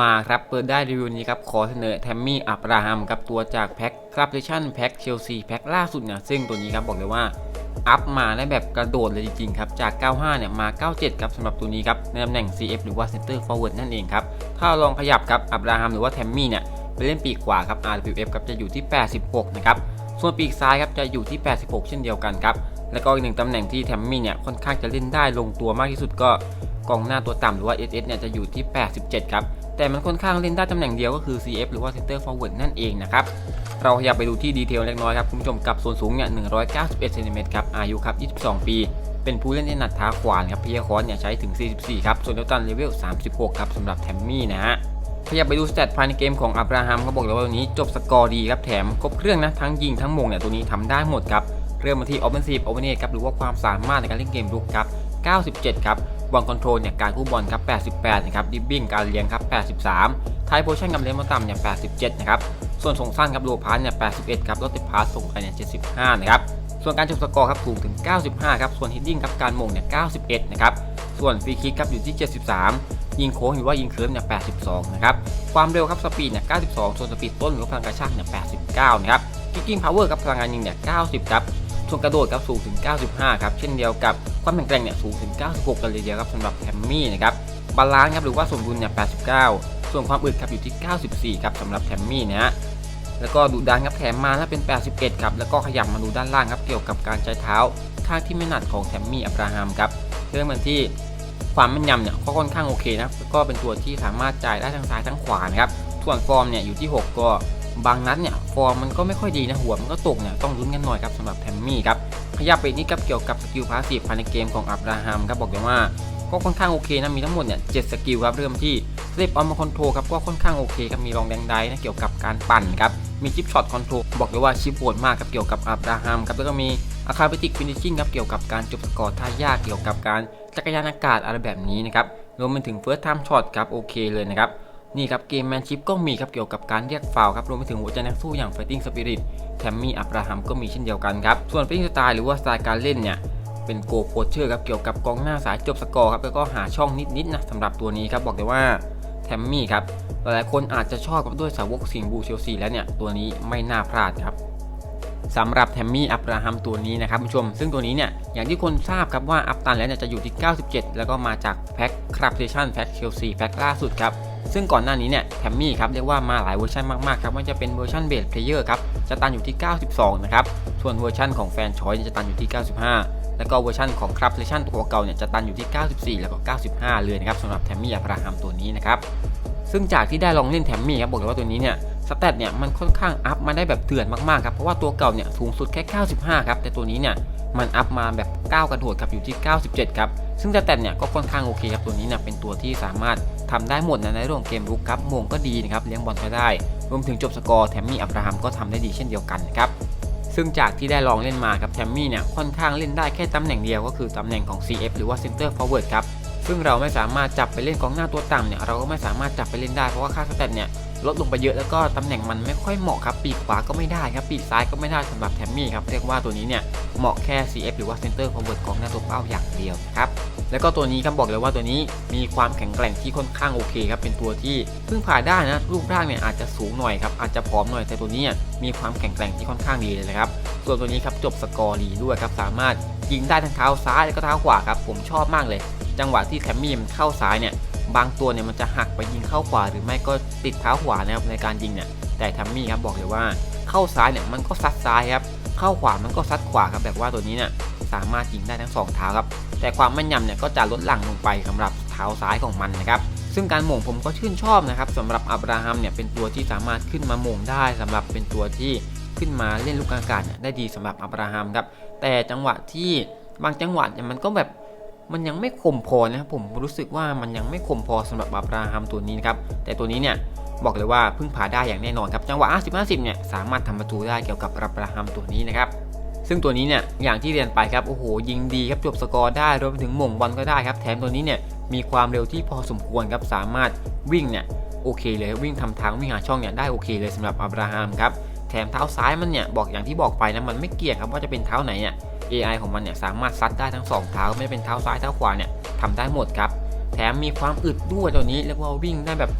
มาครับเปิดได้รีวิวนี้ครับ ขอเสนอแทมมี่อับราฮัมครับตัวจากแพ็คคราบเลชั่นแพ็คเชลซีแพ็คล่าสุดเนี่ยซึ่งตัวนี้ครับบอกเลยว่าอัพมาได้แบบกระโดดเลยจริงๆครับ จาก 95 เนี่ย มา 97 ครับสำหรับตัวนี้ครับ ในตำแหน่ง CF หรือว่า Center Forward นั่นเองครับ ถ้าลองขยับครับ อับราฮัมหรือว่าแทมมี่เนี่ย ไปเล่นปีกขวาครับ RWF ครับ จะอยู่ที่ 86 นะครับ ส่วนปีกซ้ายครับ จะอยู่ที่ 86 เช่นเดียวกันครับ แล้วก็อีกหนึ่งตำแหน่งที่แทมมี่เนี่ย ค่อนข้างจะเล่นได้ลงตัวมากที่สุดก็กองหน้าตัวต่ำหรือว่า SS เนี่ย จะอยู่ที่ 87 ครับ แต่มันค่อนข้างเล่นได้ตำแหน่งเดียวก็คือ CF หรือว่า Center Forward นั่นเองนะครับ เราขยับไปดูที่ดีเทลเล็กน้อยครับคุณผู้ชมกับส่วนสูงเนี่ย 191เซนติเมตรครับ อายุครับ 22 ปี เป็นผู้เล่นที่หนัดเท้าขวานครับพียคอนเนี่ยใช้ถึง 44 ครับ ส่วนเดลตันเลเวล 36 ครับสำหรับแทมมี่นะฮะขยับไปดูสเตตภายในเกมของอับราฮัมเขาบอกเลยว่าตัวนี้จบสกอร์ดีครับแถมครบเครื่องนะทั้งยิงทั้งมงเนี่ยตัวนี้ทำได้หมดครับเริ่มมาที่ Offensive o p e n a t ครับหรือว่าความสามารถในการเล่นเกมรุกครับ 97 ครับ บอลคอนโทรลเนี่ยการกู้บอลครับ 88 นะครับดิบบิ้งการเลี้ยงครับ 83 ไทยโพชั่นกับเลนมาต่ำเนี่ย 87 นะครับ ส่วนส่งสั้นครับโลพาสเนี่ย 81 ครับรถติดพาสส่งไปเนี่ย 75 นะครับ ส่วนการจบสกอร์ครับสูงถึง 95 ครับ ส่วนฮิตติ้งครับการมงเนี่ย 91 นะครับ ส่วนฟรีคิกครับอยู่ที่ 73 ยิงโค้งหรือว่ายิงเคิร์ฟเนี่ย 82 นะครับ ความเร็วครับสปีดเนี่ย 92 ส่วนสปีดต้นหรือพลังกระชากเนี่ย 89 นะครับคิกกิ้งพาวเวอร์ครับพลังงานยิงเนี่ย 90 ครับ ส่วนกระโดดครับสูงถึง 95 ครับ เช่นเดียวกับความแข็งแกร่งเนี่ยสูงถึง 96 กันเลยเดียวครับสำหรับแฮมมี่นะครับ บาลานซ์ครับหรือว่าสมดุลเนี่ย 89 ส่วนความอึดครับอยู่ที่ 94 ครับสำหรับแฮมมี่นะฮะ แล้วก็ดูดันครับแถมมาถ้าเป็น 81 ครับ แล้วก็ขยับมาดูด้านล่างครับเกี่ยวกับการใช้เท้าข้างที่ไม่หนัดของแทมมี่อับราฮัมครับ เรื่องมันที่ความแม่นยำเนี่ยก็ค่อนข้างโอเคนะ ก็เป็นตัวที่สามารถจ่ายได้ทั้งซ้ายทั้งขวานะครับ ส่วนฟอร์มเนี่ยอยู่ที่ 6 ก็ บางนัดเนี่ยฟอร์มมันก็ไม่ค่อยดีนะหัวมันก็ตกเนี่ยต้องลุ้นกันหน่อยครับสำหรับแทมมี่ครับขยับไปนี่ครับเกี่ยวกับสกิลพาสซีฟภายในเกมของอับราฮัมครับบอกเลยว่าก็ค่อนข้างโอเคนะมีทั้งหมดเนี่ยเจ็ดสกิลครับเริ่มที่สเตปออนมาคอนโทรครับก็ค่อนข้างโอเคครับมีรองแดงไดนะเกี่ยวกับการปั่นครับมีชิปช็อตคอนโทรบอกเลยว่าชิปโหดมากครับเกี่ยวกับอับราฮัมครับแล้วก็มีอาคาเบติกฟินิชชิ่งครับเกี่ยวกับการจบสกอร์ท่ายากเกี่ยวกับการจักรยานอากาศอะไรแบบนี้นะครับรวมไปถึงเฟิร์สไทม์ช็อตครับโอเคเลยนะครับ นี่ครับเกมแมนชิพก็มีครับเกี่ยวกับการเรียกฟาวครับรวมไปถึงหัวใจนักสู้อย่าง Fighting Spirit แทมมี่อับราฮัมก็มีเช่นเดียวกันครับ ส่วนฟิ t ิ n งสไตล์หรือว่าสไตล์การเล่นเนี่ย เป็นโกโคเชอร์ครับเกี่ยวกับกองหน้าสายจบสกอร์ครับแล้วก็หาช่องนิดๆนะสำหรับตัวนี้ครับบอกเลยว่าแทมมี่ครับหลายๆคนอาจจะชอบกับด้วยสาวกสิงบูเชลซีแล้วเนี่ยตัวนี้ไม่น่าพลาดครับสำหรับแทมมี่อับราฮัมตัวนี้นะครับผู้ชม ซึ่งตัวนี้เนี่ยอย่างที่คนทราบครับว่าอัพตันแล้วเนี่ยจะอยู่ที่ 97 แล้วก็มาจากแพ็คคราบเซชันแพ็คเชลซีแพ็คล่าสุดครับ ซึ่งก่อนหน้านี้เนี่ยแทมมี่ครับเรียกว่ามาหลายเวอร์ชันมากๆครับว่าจะเป็นเวอร์ชันเบสเพลเยอร์ครับจะตันอยู่ที่ 92 นะครับ ส่วนเวอร์ชันของแฟนชอยจะตันอยู่ที่ 95 แล้วก็เวอร์ชันของคราบเซชันตัวเก่าเนี่ยจะตันอยู่ที่ 94 แล้วก็ 95 เลยนะครับสำหรับแทมมี่อับราฮัมตัวนี้นะครับซึ่งจากที่ได้ลองเล่นแทมมี่ครับบอกเลยว่าตัวนี้เนี่ยสเตตเนี่ยมันค่อนข้างอัพมาได้แบบเถื่อนมากๆครับเพราะว่าตัวเก่าเนี่ยสูงสุดแค่ 95 ครับแต่ตัวนี้เนี่ยมันอัพมาแบบก้าวกระโดดครับอยู่ที่ 97 ครับซึ่งสเตตเนี่ยก็ค่อนข้างโอเคครับตัวนี้เนี่ยเป็นตัวที่สามารถ ทำได้หมดนะในเรื่องเกมรุกครับมงก็ดีนะครับเลี้ยงบอลก็ได้ รวมถึงจบสกอร์แทมมี่อับราฮัมก็ทำได้ดีเช่นเดียวกันนะครับซึ่งจากที่ได้ลองเล่นมาครับแทมมี่เนี่ยค่อนข้างเล่นได้แค่ตำแหน่งเดียวก็คือตำแหน่งของ CF หรือว่า Center Forward ครับซึ่งเราไม่สามารถจับไปเล่นกองหน้าตัวต่ำเนี่ยเราก็ไม่สามารถจับไปเล่นได้เพราะว่าค่าสเตตเนี่ยลดลงไปเยอะแล้วก็ตำแหน่งมันไม่ค่อยเหมาะครับปีกขวาก็ไม่ได้ครับปีกซ้ายก็ไม่ได้สำหรับแทมมี่ครับเรียกว่าตัวนี้เนี่ยเหมาะแค่ CF หรือว่า Center Forward กองหน้าตัวเป้าอย่างเดียวครับ แล้วก็ตัวนี้ครับบอกเลยว่าตัวนี้มีความแข็งแกร่งที่ค่อนข้างโอเคครับเป็นตัวที่พึ่งพาได้นะรูปร่างเนี่ยอาจจะสูงหน่อยครับอาจจะผอมหน่อยแต่ตัวนี้มีความแข็งแกร่งที่ค่อนข้างดีเลยนะครับส่วนตัวนี้ครับจบสกอร์ดีด้วยครับสามารถยิงได้ทั้งเท้าซ้ายแล้วก็เท้าขวาครับผมชอบมากเลย จังหวะที่แทมมี่มันเข้าซ้ายเนี่ยบางตัวเนี่ยมันจะหักไปยิงเข้าขวาหรือไม่ก็ติดเท้าขวานะครับในการยิงเนี่ยแต่แทมมี่ครับบอกเลยว่าเข้าซ้ายเนี่ยมันก็ซัดซ้ายครับเข้าขวามันก็ซัดขวาครับแบบว่าตัวนี้เนี่ย สามารถยิงได้ทั้งสองเท้าครับแต่ความแม่นยำเนี่ยก็จะลดหลั่งลงไปสำหรับเท้าซ้ายของมันนะครับซึ่งการหม่งผมก็ชื่นชอบนะครับสำหรับอับราฮัมเนี่ยเป็นตัวที่สามารถขึ้นมาหม่งได้สำหรับเป็นตัวที่ขึ้นมาเล่นลูกอากาศเนี่ยได้ดีสำหรับอับราฮัมครับแต่จังหวะที่บางจังหวะเนี่ยมันก็แบบมันยังไม่คมพอนะครับผมรู้สึกว่ามันยังไม่คมพอสำหรับอับราฮัมตัวนี้นะครับแต่ตัวนี้เนี่ยบอกเลยว่าพึ่งพาได้อย่างแน่นอนครับจังหวะ 50 50 เนี่ยสามารถทำประตูได้เกี่ยวกับอับราฮัมตัวนี้นะครับ ซึ่งตัวนี้เนี่ยอย่างที่เรียนไปครับโอ้โหยิงดีครับจบสกอร์ได้รวมไปถึงหม่งบอลก็ได้ครับแถมตัวนี้เนี่ยมีความเร็วที่พอสมควรครับสามารถวิ่งเนี่ยโอเคเลยวิ่งทำทางวิ่งหาช่องเนี่ยได้โอเคเลยสำหรับอับราฮัมครับแถมเท้าซ้ายมันเนี่ยบอกอย่างที่บอกไปนะมันไม่เกี่ยงครับว่าจะเป็นเท้าไหนเนี่ย AI ของมันเนี่ยสามารถซัดได้ทั้ง 2 เท้าไม่เป็นเท้าซ้ายเท้าขวาเนี่ยทำได้หมดครับแถมมีความอึดด้วยตัวนี้เรียกว่าวิ่งได้แบบ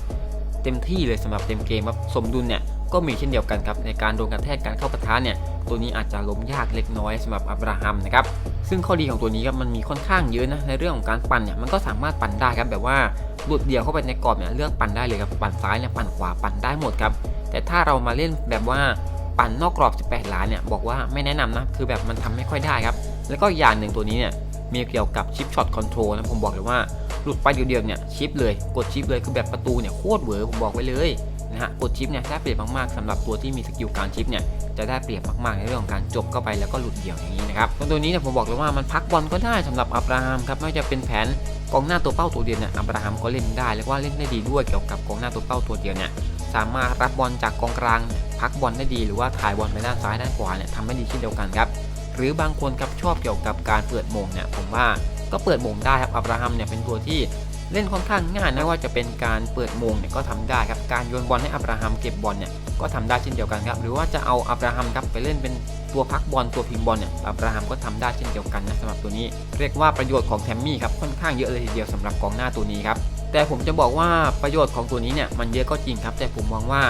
เต็มที่เลยสำหรับเต็มเกมครับสมดุลเนี่ยก็มีเช่นเดียวกันครับในการโดนกระแทกการเข้าปะทะเนี่ย ตัวนี้อาจจะล้มยากเล็กน้อยสำหรับอับราฮัมนะครับซึ่งข้อดีของตัวนี้ครับมันมีค่อนข้างเยอะนะในเรื่องของการปั่นเนี่ยมันก็สามารถปั่นได้ครับแบบว่าหลุดเดี่ยวเข้าไปในกรอบเนี่ยเลือกปั่นได้เลยครับปั่นซ้ายเนี่ยปั่นขวาปั่นได้หมดครับแต่ถ้าเรามาเล่นแบบว่าปั่นนอกกรอบ 18 ล้านเนี่ยบอกว่าไม่แนะนำนะคือแบบมันทำไม่ค่อยได้ครับแล้วก็อย่างหนึ่งตัวนี้เนี่ยมีเกี่ยวกับชิปช็อตคอนโทรลนะผมบอกเลยว่าหลุดไปเดียวๆเนี่ยชิปเลยกดชิปเลยคือแบบประตูเนี่ยโคตรเวอร์ผมบอกไว้เลย นะฮะกดชิปเนี่ยได้เปรียบมากๆสำหรับตัวที่มีสกิลการชิปเนี่ยจะได้เปรียบมากๆในเรื่องของการจบเข้าไปแล้วก็หลุดเดี่ยวอย่างนี้นะครับตัวนี้เนี่ยผมบอกเลยว่ามันพักบอลก็ได้สำหรับอับราฮัมครับไม่ว่าจะเป็นแผนกองหน้าตัวเป้าตัวเดียวเนี่ยอับราฮัมก็เล่นได้แล้วก็เล่นได้ดีด้วยเกี่ยวกับกองหน้าตัวเป้าตัวเดียวเนี่ยสามารถรับบอลจากกองกลางพักบอลได้ดีหรือว่าถ่ายบอลไปด้านซ้ายด้านขวาเนี่ยทำได้ดีเช่นเดียวกันครับหรือบางคนครับชอบเกี่ยวกับการเปิดโมงเนี่ยผมว่าก็เปิดโมงได้ครับอับราฮัมเนี่ยเป็นตัวที่ เล่นค่อนข้างง่ายนะว่าจะเป็นการเปิดมงเนี่ยก็ทำได้ครับการโยนบอลให้อับราฮัมเก็บบอลเนี่ยก็ทำได้เช่นเดียวกันครับหรือว่าจะเอาอับราฮัมครับไปเล่นเป็นตัวพักบอลตัวพิงบอลเนี่ยอับราฮัมก็ทำได้เช่นเดียวกันนะสำหรับตัวนี้ เรียกว่าประโยชน์ของแทมมี่ครับค่อนข้างเยอะเลยทีเดียวสำหรับกองหน้าตัวนี้ครับแต่ผมจะบอกว่าประโยชน์ของตัวนี้เนี่ยมันเยอะก็จริงครับ แต่ผมมองว่า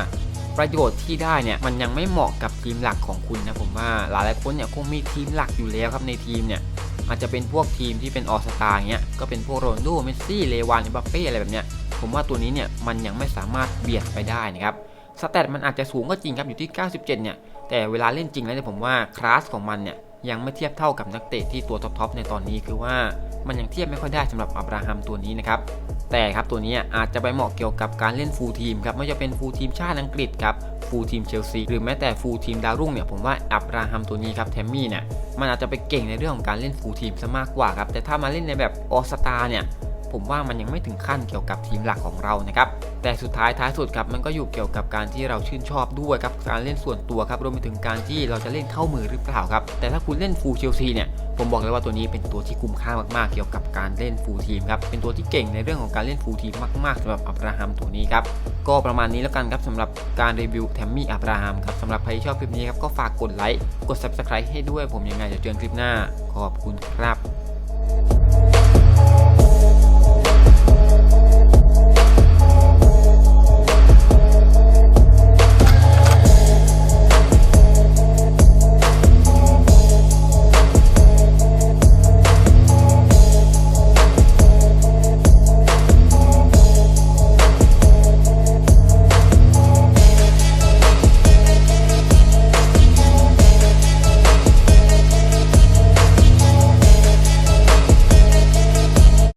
ประโยชน์ที่ได้เนี่ยมันยังไม่เหมาะกับทีมหลักของคุณนะผมว่าหลายๆคนเนี่ยคงมีทีมหลักอยู่แล้วครับในทีมเนี่ย อาจจะเป็นพวกทีมที่เป็นออสตาเงี้ยก็เป็นพวกโรนลโดเมสซี่เลวานเอ็มบัปเป้อะไรแบบเนี้ยผมว่าตัวนี้เนี่ยมันยังไม่สามารถเบียดไปได้นะครับสแตทมันอาจจะสูงก็จริงครับอยู่ที่ 97 เนี่ย แต่เวลาเล่นจริงแล้วเนี่ยผมว่าคลาสของมันเนี่ยยังไม่เทียบเท่ากับนักเตะที่ตัวท็อปๆในตอนนี้คือว่ามันยังเทียบไม่ค่อยได้สำหรับอับราฮัมตัวนี้นะครับแต่ครับตัวนี้อาจจะไปเหมาะเกี่ยวกับการเล่นฟูลทีมครับไม่ว่าจะเป็นฟูลทีมชาติอังกฤษครับ ฟูลทีมเชลซีหรือแม้แต่ฟูลทีมดาวรุ่งเนี่ยผมว่าอับราฮัมตัวนี้ครับแทมมี่เนี่ยมันอาจจะไปเก่งในเรื่องของการเล่นฟูลทีมซะมากกว่าครับแต่ถ้ามาเล่นในแบบออสตาเนี่ย ผมว่ามันยังไม่ถึงขั้นเกี่ยวกับทีมหลักของเรานะครับแต่สุดท้ายท้ายสุดครับมันก็อยู่เกี่ยวกับการที่เราชื่นชอบด้วยครับการเล่นส่วนตัวครับรวมไปถึงการที่เราจะเล่นเข้ามือหรือเปล่าครับแต่ถ้าคุณเล่นฟูลเชลซีเนี่ยผมบอกเลยว่าตัวนี้เป็นตัวที่คุ้มค่ามาก ๆ เกี่ยวกับการเล่นฟูลทีมครับเป็นตัวที่เก่งในเรื่องของการเล่นฟูลทีมมาก ๆสำหรับอับราฮัมตัวนี้ครับก็ประมาณนี้แล้วกันครับสำหรับการรีวิวแทมมี่อับราฮัมครับสำหรับใครที่ชอบคลิปนี้ครับก็ฝากกดไลค์กด subscribe ให้ด้วยผมยังไงจะเจอกันคลิปหน้าขอบคุณครับ